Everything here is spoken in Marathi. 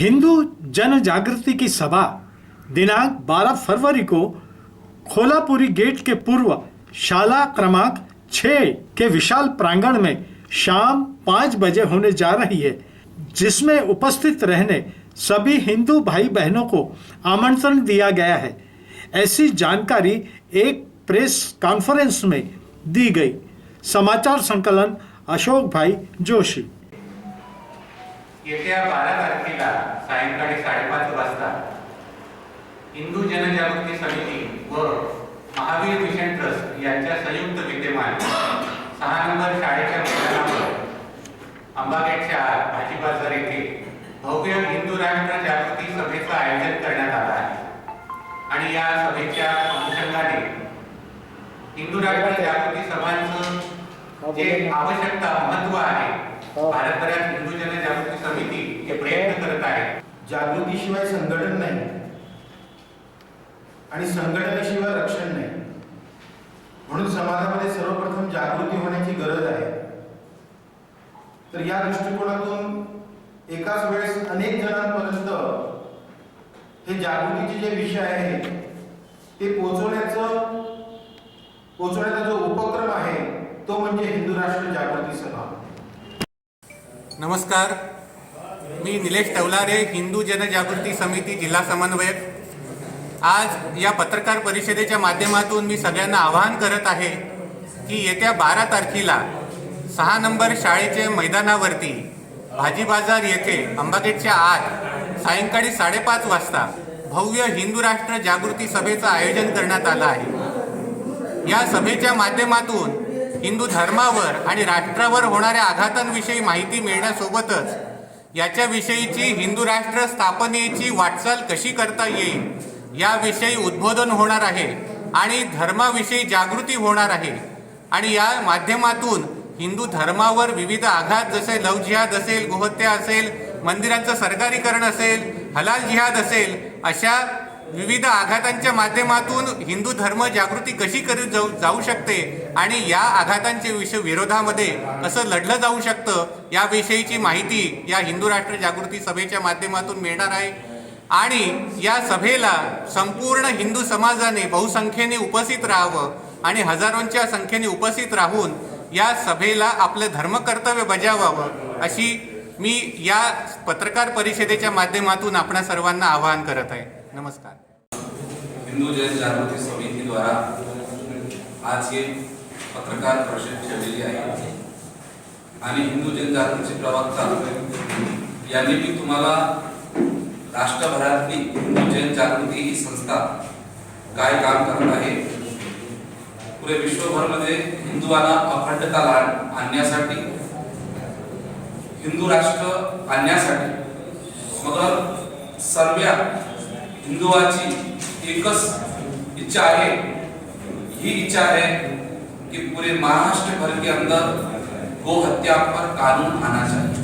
हिंदू जन जागृति की सभा दिनांक 12 फरवरी को खोलापुरी गेट के पूर्व शाला क्रमांक 6 के विशाल प्रांगण में शाम पाँच बजे होने जा रही है, जिसमें उपस्थित रहने सभी हिंदू भाई बहनों को आमंत्रण दिया गया है। ऐसी जानकारी एक प्रेस कॉन्फ्रेंस में दी गई। समाचार संकलन अशोक भाई जोशी। येत्या बारा तारखेला सायंकाळी साडेपाच वाजता हिंदू जनजागृती समिती व महावीर मिशन ट्रस्ट यांच्या संयुक्त विद्यमान सहा नंबर शाळेच्या मैदानावर अंबागेटच्या आत भाजी बाजार येथे भव्य हिंदू राष्ट्र जागृती सभेचं आयोजन करण्यात आलं आहे. आणि या सभेच्या अनुषंगाने हिंदू राष्ट्र जागृती सभांचं जे आवश्यकता महत्त्व आहे पारंपरिक हिंदू जनजागृती समिती हे प्रयत्न करत आहे. जागृतीशिवाय संघटन नाही. आणि संघटनेशिवाय रक्षण नाही. म्हणून समाजामध्ये सर्वप्रथम जागृती होण्याची गरज आहे. तर या दृष्टिकोनातून एकाच वेळेस अनेक जणांपर्यंत हे जागृतीचे जे विषय आहेत ते पोचवण्याचं पोचवण्याचा जो उपक्रम आहे तो म्हणजे हिंदू राष्ट्र जागृती सभा. नमस्कार. मी निलेश टवलारे हिंदू जनजागृती समिती जिल्हा समन्वयक. आज या पत्रकार परिषदेच्या माध्यमातून मी सगळ्यांना आवाहन करत आहे की येत्या बारा तारखेला सहा नंबर शाळेचे मैदानावरती भाजी बाजार येथे अंबागेटच्या आत सायंकाळी साडेपाच वाजता भव्य हिंदू राष्ट्र जागृती सभेचं आयोजन करण्यात आलं आहे. या सभेच्या माध्यमातून हिंदू धर्मावर आणि राष्ट्रावर होणाऱ्या आघातांविषयी माहिती मिळण्यासोबतच याच्याविषयीची हिंदू राष्ट्र स्थापनेची वाटचाल कशी करता येईल याविषयी उद्बोधन होणार आहे आणि धर्माविषयी जागृती होणार आहे. आणि या माध्यमातून हिंदू धर्मावर विविध आघात जसे लव जिहाद असेल गोहत्या असेल मंदिरांचं सरकारीकरण असेल हलाल जिहाद असेल अशा विविध आघातांच्या माध्यमातून हिंदू धर्म जागृती कशी करी जाऊ जाऊ शकते आणि या आघातांच्या विषय विरोधामध्ये कसं लढलं जाऊ शकतं याविषयीची माहिती या हिंदू राष्ट्र जागृती सभेच्या माध्यमातून मिळणार आहे. आणि या सभेला संपूर्ण हिंदू समाजाने बहुसंख्येने उपस्थित राहावं आणि हजारोंच्या संख्येने उपस्थित राहून या सभेला आपलं धर्मकर्तव्य बजावावं अशी मी या पत्रकार परिषदेच्या माध्यमातून आपणा सर्वांना आवाहन करत आहे. नमस्कार. हिंदू जन जागृती समितीद्वारा आज ही पत्रकार परिषद ठेवलेली आहे. आणि हिंदू जनजागृतीचे प्रवक्ता यांनी मी तुम्हाला राष्ट्रभरातली हिंदू जनजागृती ही संस्था काय काम करत आहे पुरे विश्वभरमध्ये हिंदुवाला अखंडता लाड आणण्यासाठी हिंदू राष्ट्र आणण्यासाठी मग सर्व हिंदुवाची एकच इच्छा आहे. ही इच्छा है कि पूरे महाराष्ट्र भर के अंदर गो हत्या पर कानून आना चाहिए.